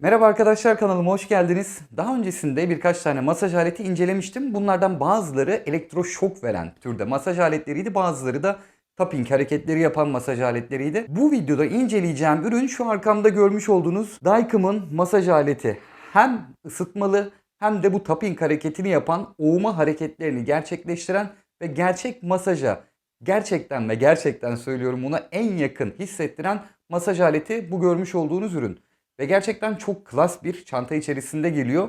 Merhaba arkadaşlar kanalıma hoş geldiniz. Daha öncesinde birkaç tane masaj aleti incelemiştim. Bunlardan bazıları elektroşok veren türde masaj aletleriydi. Bazıları da tapping hareketleri yapan masaj aletleriydi. Bu videoda inceleyeceğim ürün şu arkamda görmüş olduğunuz Daikin'in masaj aleti. Hem ısıtmalı hem de bu tapping hareketini yapan oğuma hareketlerini gerçekleştiren ve gerçek masaja gerçekten ve gerçekten söylüyorum buna en yakın hissettiren masaj aleti bu görmüş olduğunuz ürün. Ve gerçekten çok klas bir çanta içerisinde geliyor.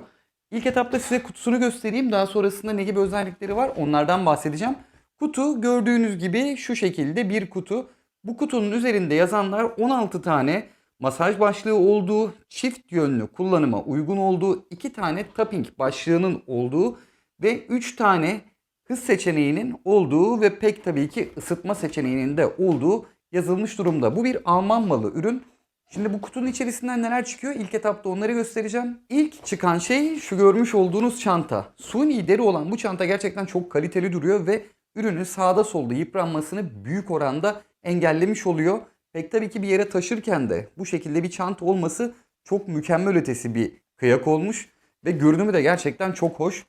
İlk etapta size kutusunu göstereyim. Daha sonrasında ne gibi özellikleri var onlardan bahsedeceğim. Kutu gördüğünüz gibi şu şekilde bir kutu. Bu kutunun üzerinde yazanlar 16 tane masaj başlığı olduğu, çift yönlü kullanıma uygun olduğu, 2 tane tapping başlığının olduğu ve 3 tane hız seçeneğinin olduğu ve pek tabii ki ısıtma seçeneğinin de olduğu yazılmış durumda. Bu bir Alman malı ürün. Şimdi bu kutunun içerisinden neler çıkıyor? İlk etapta onları göstereceğim. İlk çıkan şey şu görmüş olduğunuz çanta. Suni deri olan bu çanta gerçekten çok kaliteli duruyor ve ürünün sağda solda yıpranmasını büyük oranda engellemiş oluyor. Pek tabii ki bir yere taşırken de bu şekilde bir çanta olması çok mükemmel ötesi bir kıyak olmuş. Ve görünümü de gerçekten çok hoş.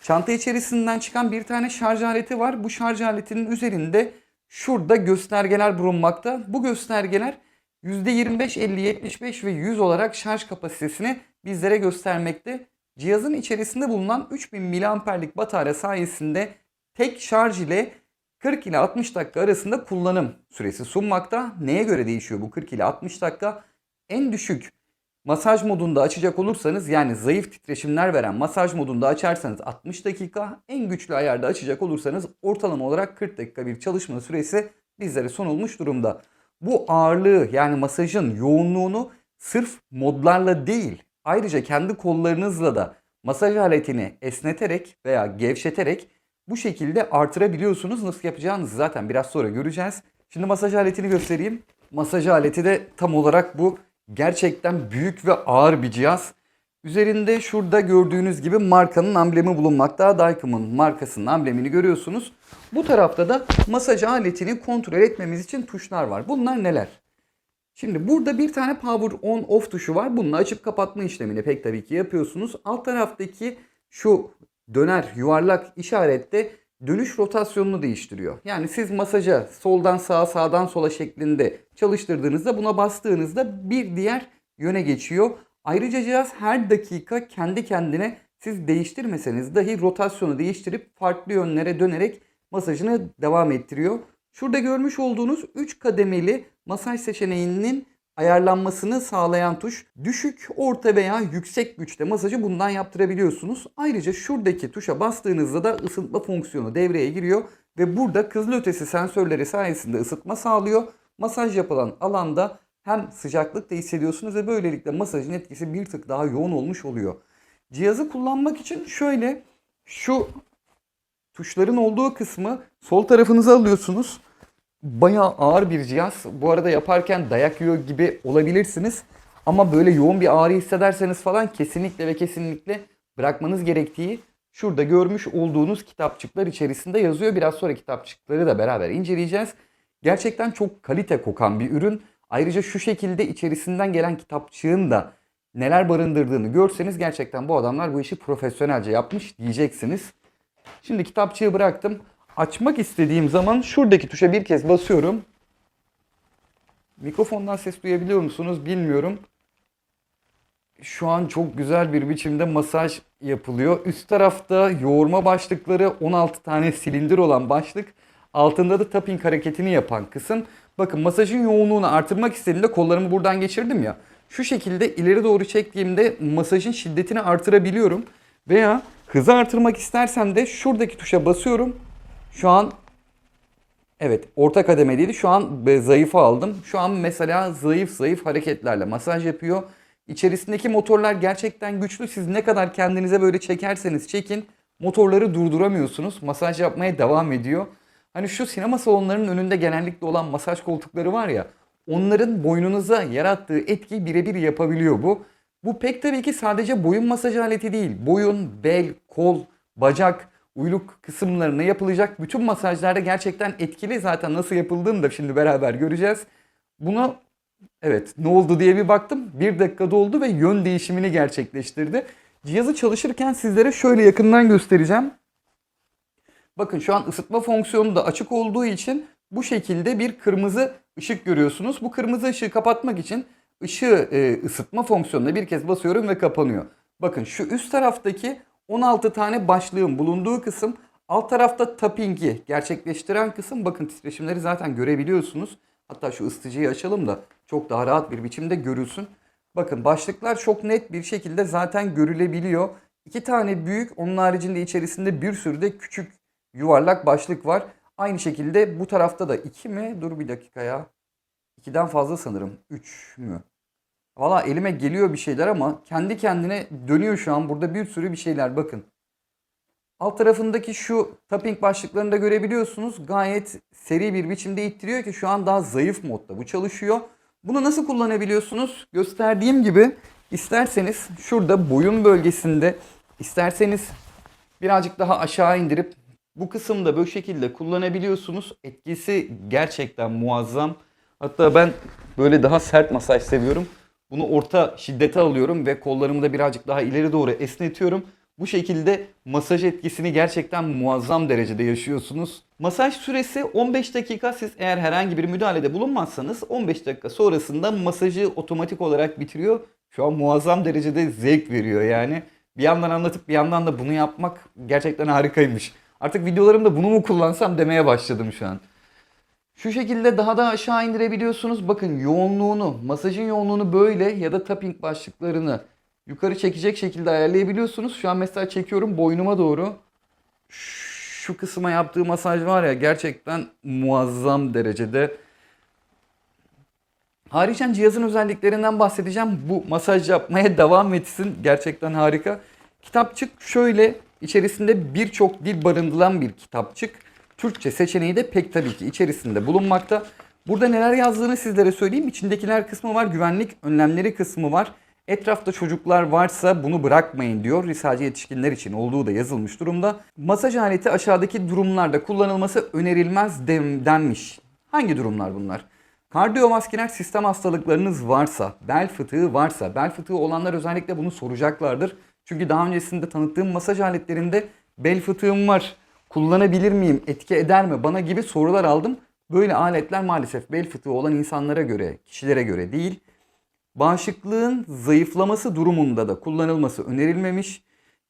Çanta içerisinden çıkan bir tane şarj aleti var. Bu şarj aletinin üzerinde şurada göstergeler bulunmakta. Bu göstergeler %25, 50, 75 ve 100 olarak şarj kapasitesini bizlere göstermekte. Cihazın içerisinde bulunan 3000 miliamperlik batarya sayesinde tek şarj ile 40 ile 60 dakika arasında kullanım süresi sunmakta. Neye göre değişiyor bu 40 ile 60 dakika? En düşük masaj modunda açacak olursanız yani zayıf titreşimler veren masaj modunda açarsanız 60 dakika, en güçlü ayarda açacak olursanız ortalama olarak 40 dakika bir çalışma süresi bizlere sunulmuş durumda. Bu ağırlığı yani masajın yoğunluğunu sırf modlarla değil ayrıca kendi kollarınızla da masaj aletini esneterek veya gevşeterek bu şekilde artırabiliyorsunuz. Nasıl yapacağınızı zaten biraz sonra göreceğiz. Şimdi masaj aletini göstereyim. Masaj aleti de tam olarak bu. Gerçekten büyük ve ağır bir cihaz. Üzerinde şurada gördüğünüz gibi markanın amblemi bulunmakta. Daikin'in markasının amblemini görüyorsunuz. Bu tarafta da masaj aletini kontrol etmemiz için tuşlar var. Bunlar neler? Şimdi burada bir tane power on off tuşu var. Bununla açıp kapatma işlemini pek tabii ki yapıyorsunuz. Alt taraftaki şu döner yuvarlak işarette dönüş rotasyonunu değiştiriyor. Yani siz masaja soldan sağa sağdan sola şeklinde çalıştırdığınızda buna bastığınızda bir diğer yöne geçiyor. Ayrıca cihaz her dakika kendi kendine siz değiştirmeseniz dahi rotasyonu değiştirip farklı yönlere dönerek masajını devam ettiriyor. Şurada görmüş olduğunuz 3 kademeli masaj seçeneğinin ayarlanmasını sağlayan tuş. Düşük, orta veya yüksek güçte masajı bundan yaptırabiliyorsunuz. Ayrıca şuradaki tuşa bastığınızda da ısıtma fonksiyonu devreye giriyor ve burada kızılötesi sensörleri sayesinde ısıtma sağlıyor. Masaj yapılan alanda hem sıcaklık da hissediyorsunuz ve böylelikle masajın etkisi bir tık daha yoğun olmuş oluyor. Cihazı kullanmak için şöyle şu tuşların olduğu kısmı sol tarafınıza alıyorsunuz. Bayağı ağır bir cihaz. Bu arada yaparken dayak yiyor gibi olabilirsiniz. Ama böyle yoğun bir ağrı hissederseniz falan kesinlikle ve kesinlikle bırakmanız gerektiği şurada görmüş olduğunuz kitapçıklar içerisinde yazıyor. Biraz sonra kitapçıkları da beraber inceleyeceğiz. Gerçekten çok kalite kokan bir ürün. Ayrıca şu şekilde içerisinden gelen kitapçığın da neler barındırdığını görseniz gerçekten bu adamlar bu işi profesyonelce yapmış diyeceksiniz. Şimdi kitapçığı bıraktım. Açmak istediğim zaman şuradaki tuşa bir kez basıyorum. Mikrofondan ses duyabiliyor musunuz bilmiyorum. Şu an çok güzel bir biçimde masaj yapılıyor. Üst tarafta yoğurma başlıkları 16 tane silindir olan başlık. Altında da tapping hareketini yapan kısım. Bakın masajın yoğunluğunu artırmak istediğimde kollarımı buradan geçirdim ya. Şu şekilde ileri doğru çektiğimde masajın şiddetini artırabiliyorum. Veya hızı artırmak istersem de şuradaki tuşa basıyorum. Şu an evet orta kademedeydi. Şu an zayıfı aldım. Şu an mesela zayıf zayıf hareketlerle masaj yapıyor. İçerisindeki motorlar gerçekten güçlü. Siz ne kadar kendinize böyle çekerseniz çekin motorları durduramıyorsunuz. Masaj yapmaya devam ediyor. Hani şu sinema salonlarının önünde genellikle olan masaj koltukları var ya onların boynunuza yarattığı etkiyi birebir yapabiliyor bu. Bu pek tabii ki sadece boyun masaj aleti değil. Boyun, bel, kol, bacak, uyluk kısımlarına yapılacak bütün masajlarda gerçekten etkili. Zaten nasıl yapıldığını da şimdi beraber göreceğiz. Bunu Evet ne oldu diye bir baktım. Bir dakikada oldu ve yön değişimini gerçekleştirdi. Cihazı çalışırken sizlere şöyle yakından göstereceğim. Bakın şu an ısıtma fonksiyonu da açık olduğu için bu şekilde bir kırmızı ışık görüyorsunuz. Bu kırmızı ışığı kapatmak için ışığı e, ısıtma fonksiyonuna bir kez basıyorum ve kapanıyor. Bakın şu üst taraftaki 16 tane başlığın bulunduğu kısım alt tarafta tapping'i gerçekleştiren kısım bakın titreşimleri zaten görebiliyorsunuz. Hatta şu ısıtıcıyı açalım da çok daha rahat bir biçimde görülsün. Bakın başlıklar çok net bir şekilde zaten görülebiliyor. İki tane büyük onun haricinde içerisinde bir sürü de küçük yuvarlak başlık var. Aynı şekilde bu tarafta da 2 mi? Dur bir dakika ya. 2'den fazla sanırım. 3 mü? Valla elime geliyor bir şeyler ama kendi kendine dönüyor şu an. Burada bir sürü bir şeyler bakın. Alt tarafındaki şu tapping başlıklarını da görebiliyorsunuz. Gayet seri bir biçimde ittiriyor ki şu an daha zayıf modda bu çalışıyor. Bunu nasıl kullanabiliyorsunuz? Gösterdiğim gibi isterseniz şurada boyun bölgesinde isterseniz birazcık daha aşağı indirip bu kısımda böyle şekilde kullanabiliyorsunuz. Etkisi gerçekten muazzam. Hatta ben böyle daha sert masaj seviyorum. Bunu orta şiddete alıyorum ve kollarımı da birazcık daha ileri doğru esnetiyorum. Bu şekilde masaj etkisini gerçekten muazzam derecede yaşıyorsunuz. Masaj süresi 15 dakika. Siz eğer herhangi bir müdahalede bulunmazsanız 15 dakika sonrasında masajı otomatik olarak bitiriyor. Şu an muazzam derecede zevk veriyor yani. Bir yandan anlatıp bir yandan da bunu yapmak gerçekten harikaymış. Artık videolarımda bunu mu kullansam demeye başladım şu an. Şu şekilde daha da aşağı indirebiliyorsunuz. Bakın yoğunluğunu, masajın yoğunluğunu böyle ya da tapping başlıklarını yukarı çekecek şekilde ayarlayabiliyorsunuz. Şu an mesela çekiyorum boynuma doğru. Şu kısma yaptığı masaj var ya gerçekten muazzam derecede. Haricen cihazın özelliklerinden bahsedeceğim. Bu masaj yapmaya devam etsin. Gerçekten harika. Kitapçık şöyle içerisinde birçok dil barındıran bir kitapçık. Türkçe seçeneği de pek tabii ki içerisinde bulunmakta. Burada neler yazdığını sizlere söyleyeyim. İçindekiler kısmı var, güvenlik önlemleri kısmı var. Etrafta çocuklar varsa bunu bırakmayın diyor. Sadece yetişkinler için olduğu da yazılmış durumda. Masaj aleti aşağıdaki durumlarda kullanılması önerilmez denmiş. Hangi durumlar bunlar? Kardiyovasküler sistem hastalıklarınız varsa, bel fıtığı varsa, bel fıtığı olanlar özellikle bunu soracaklardır. Çünkü daha öncesinde tanıttığım masaj aletlerinde bel fıtığım var, kullanabilir miyim, etki eder mi bana gibi sorular aldım. Böyle aletler maalesef bel fıtığı olan insanlara göre, kişilere göre değil. Bağışıklığın zayıflaması durumunda da kullanılması önerilmemiş.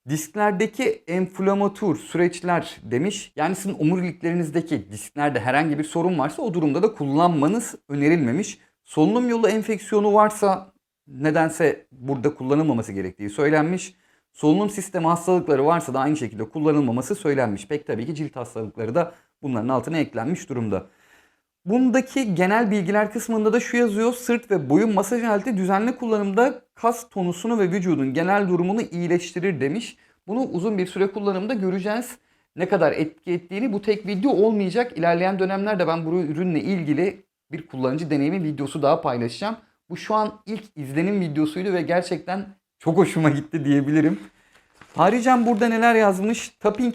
Disklerdeki enflamatür süreçler demiş. Yani sizin omuriliklerinizdeki disklerde herhangi bir sorun varsa o durumda da kullanmanız önerilmemiş. Solunum yolu enfeksiyonu varsa nedense burada kullanılmaması gerektiği söylenmiş. Solunum sistemi hastalıkları varsa da aynı şekilde kullanılmaması söylenmiş. Pek tabii ki cilt hastalıkları da bunların altına eklenmiş durumda. Bundaki genel bilgiler kısmında da şu yazıyor. Sırt ve boyun masaj aleti düzenli kullanımda kas tonusunu ve vücudun genel durumunu iyileştirir demiş. Bunu uzun bir süre kullanımda göreceğiz. Ne kadar etki ettiğini bu tek video olmayacak. İlerleyen dönemlerde ben bu ürünle ilgili bir kullanıcı deneyimi videosu daha paylaşacağım. Bu şu an ilk izlenim videosuydu ve gerçekten çok hoşuma gitti diyebilirim. Haricen burada neler yazmış? Tapping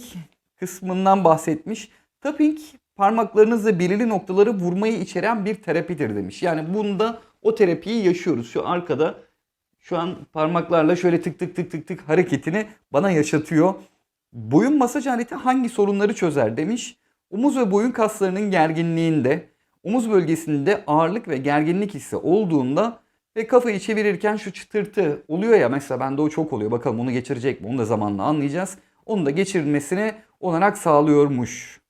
kısmından bahsetmiş. Tapping parmaklarınızla belirli noktaları vurmayı içeren bir terapidir demiş. Yani bunda o terapiyi yaşıyoruz. Şu arkada şu an parmaklarla şöyle tık tık tık tık tık hareketini bana yaşatıyor. Boyun masaj aleti hangi sorunları çözer demiş. Omuz ve boyun kaslarının gerginliğinde, omuz bölgesinde ağırlık ve gerginlik hissi olduğunda ve kafayı çevirirken şu çıtırtı oluyor ya mesela bende o çok oluyor. Bakalım onu geçirecek mi? Onu da zamanla anlayacağız. Onu da geçirilmesini olanak sağlıyormuş.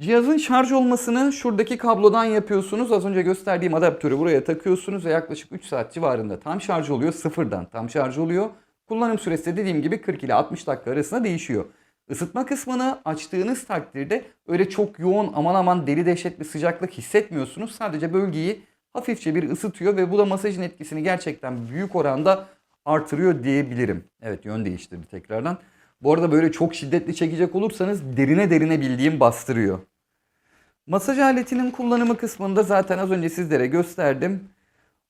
Cihazın şarj olmasını şuradaki kablodan yapıyorsunuz. Az önce gösterdiğim adaptörü buraya takıyorsunuz ve yaklaşık 3 saat civarında tam şarj oluyor. Sıfırdan tam şarj oluyor. Kullanım süresi de dediğim gibi 40 ile 60 dakika arasında değişiyor. Isıtma kısmını açtığınız takdirde öyle çok yoğun aman aman deli dehşet bir sıcaklık hissetmiyorsunuz. Sadece bölgeyi hafifçe bir ısıtıyor ve bu da masajın etkisini gerçekten büyük oranda artırıyor diyebilirim. Evet yön değiştirdi tekrardan. Bu arada böyle çok şiddetli çekecek olursanız derine derine bildiğim bastırıyor. Masaj aletinin kullanımı kısmında zaten az önce sizlere gösterdim.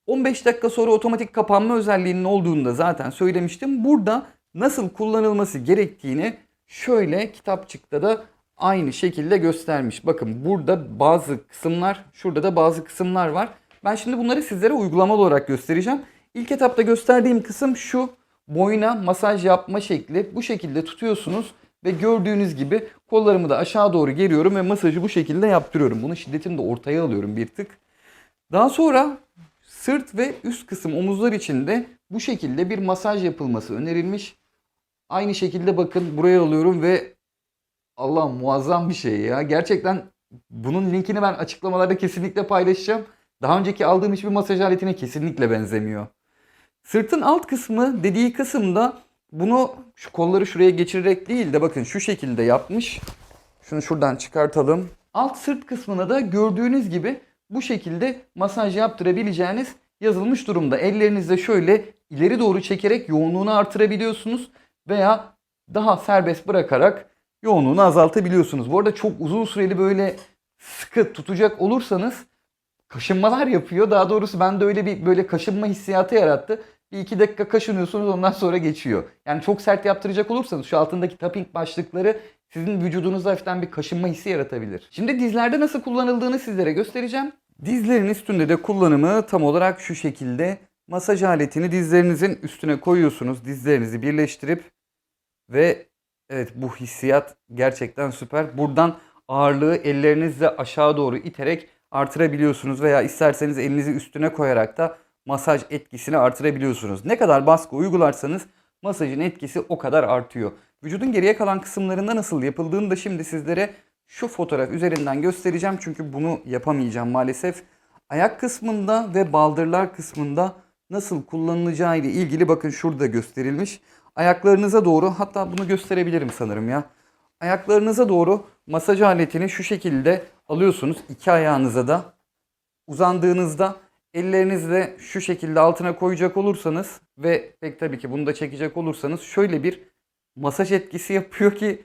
15 dakika sonra otomatik kapanma özelliğinin olduğunu da zaten söylemiştim. Burada nasıl kullanılması gerektiğini şöyle kitapçıkta da aynı şekilde göstermiş. Bakın burada bazı kısımlar, şurada da bazı kısımlar var. Ben şimdi bunları sizlere uygulamalı olarak göstereceğim. İlk etapta gösterdiğim kısım şu. Boyuna masaj yapma şekli. Bu şekilde tutuyorsunuz ve gördüğünüz gibi kollarımı da aşağı doğru geriyorum ve masajı bu şekilde yaptırıyorum. Bunun şiddetini de ortaya alıyorum bir tık. Daha sonra sırt ve üst kısım omuzlar için de bu şekilde bir masaj yapılması önerilmiş. Aynı şekilde bakın buraya alıyorum ve Allah muazzam bir şey ya. Gerçekten bunun linkini ben açıklamalarda kesinlikle paylaşacağım. Daha önceki aldığım hiçbir masaj aletine kesinlikle benzemiyor. Sırtın alt kısmı dediği kısımda bunu şu kolları şuraya geçirerek değil de bakın şu şekilde yapmış. Şunu şuradan çıkartalım. Alt sırt kısmına da gördüğünüz gibi bu şekilde masaj yaptırabileceğiniz yazılmış durumda. Ellerinizle şöyle ileri doğru çekerek yoğunluğunu artırabiliyorsunuz veya daha serbest bırakarak yoğunluğunu azaltabiliyorsunuz. Bu arada çok uzun süreli böyle sıkı tutacak olursanız kaşınmalar yapıyor. Daha doğrusu bende öyle bir böyle kaşınma hissiyatı yarattı. Bir iki dakika kaşınıyorsunuz ondan sonra geçiyor. Yani çok sert yaptıracak olursanız şu altındaki tapping başlıkları sizin vücudunuzda hafiften bir kaşınma hissi yaratabilir. Şimdi dizlerde nasıl kullanıldığını sizlere göstereceğim. Dizlerin üstünde de kullanımı tam olarak şu şekilde. Masaj aletini dizlerinizin üstüne koyuyorsunuz. Dizlerinizi birleştirip ve evet bu hissiyat gerçekten süper. Buradan ağırlığı ellerinizle aşağı doğru iterek artırabiliyorsunuz veya isterseniz elinizi üstüne koyarak da masaj etkisini artırabiliyorsunuz. Ne kadar baskı uygularsanız masajın etkisi o kadar artıyor. Vücudun geriye kalan kısımlarında nasıl yapıldığını da şimdi sizlere şu fotoğraf üzerinden göstereceğim. Çünkü bunu yapamayacağım maalesef. Ayak kısmında ve baldırlar kısmında nasıl kullanılacağı ile ilgili bakın şurada gösterilmiş. Ayaklarınıza doğru hatta bunu gösterebilirim sanırım ya. Ayaklarınıza doğru masaj aletini şu şekilde alıyorsunuz. iki ayağınıza da uzandığınızda ellerinizle şu şekilde altına koyacak olursanız ve pek tabii ki bunu da çekecek olursanız şöyle bir masaj etkisi yapıyor ki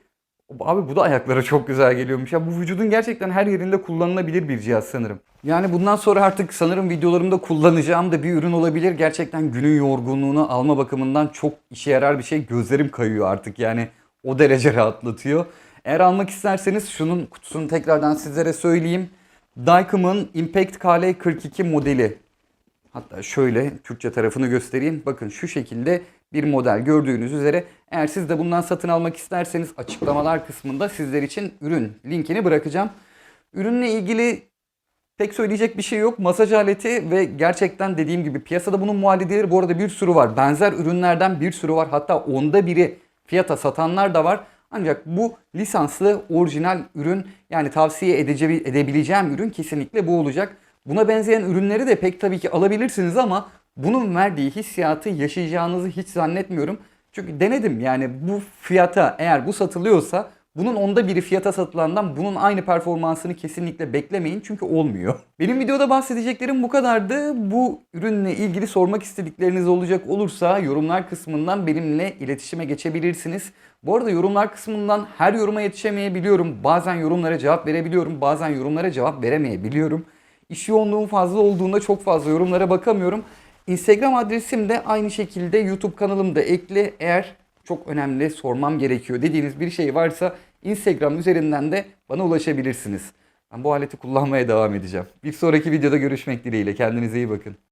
abi bu da ayaklara çok güzel geliyormuş. Ya bu vücudun gerçekten her yerinde kullanılabilir bir cihaz sanırım. Yani bundan sonra artık sanırım videolarımda kullanacağım da bir ürün olabilir. Gerçekten günün yorgunluğunu alma bakımından çok işe yarar bir şey. Gözlerim kayıyor artık yani o derece rahatlatıyor. Eğer almak isterseniz şunun kutusunu tekrardan sizlere söyleyeyim. Daikam'ın Impact KL42 modeli. Hatta şöyle Türkçe tarafını göstereyim. Bakın şu şekilde bir model gördüğünüz üzere. Eğer siz de bundan satın almak isterseniz açıklamalar kısmında sizler için ürün linkini bırakacağım. Ürünle ilgili pek söyleyecek bir şey yok. Masaj aleti ve gerçekten dediğim gibi piyasada bunun muhalledeleri bu arada bir sürü var. Benzer ürünlerden bir sürü var. Hatta onda biri fiyata satanlar da var. Ancak bu lisanslı orijinal ürün yani tavsiye edebileceğim ürün kesinlikle bu olacak. Buna benzeyen ürünleri de pek tabii ki alabilirsiniz ama bunun verdiği hissiyatı yaşayacağınızı hiç zannetmiyorum. Çünkü denedim yani bu fiyata eğer bu satılıyorsa bunun onda biri fiyata satılandan bunun aynı performansını kesinlikle beklemeyin çünkü olmuyor. Benim videoda bahsedeceklerim bu kadardı. Bu ürünle ilgili sormak istedikleriniz olacak olursa yorumlar kısmından benimle iletişime geçebilirsiniz. Bu arada yorumlar kısmından her yoruma yetişemeyebiliyorum. Bazen yorumlara cevap verebiliyorum. Bazen yorumlara cevap veremeyebiliyorum. İş yoğunluğum fazla olduğunda çok fazla yorumlara bakamıyorum. Instagram adresim de aynı şekilde YouTube kanalımda ekli. Eğer çok önemli sormam gerekiyor dediğiniz bir şey varsa Instagram üzerinden de bana ulaşabilirsiniz. Ben bu aleti kullanmaya devam edeceğim. Bir sonraki videoda görüşmek dileğiyle. Kendinize iyi bakın.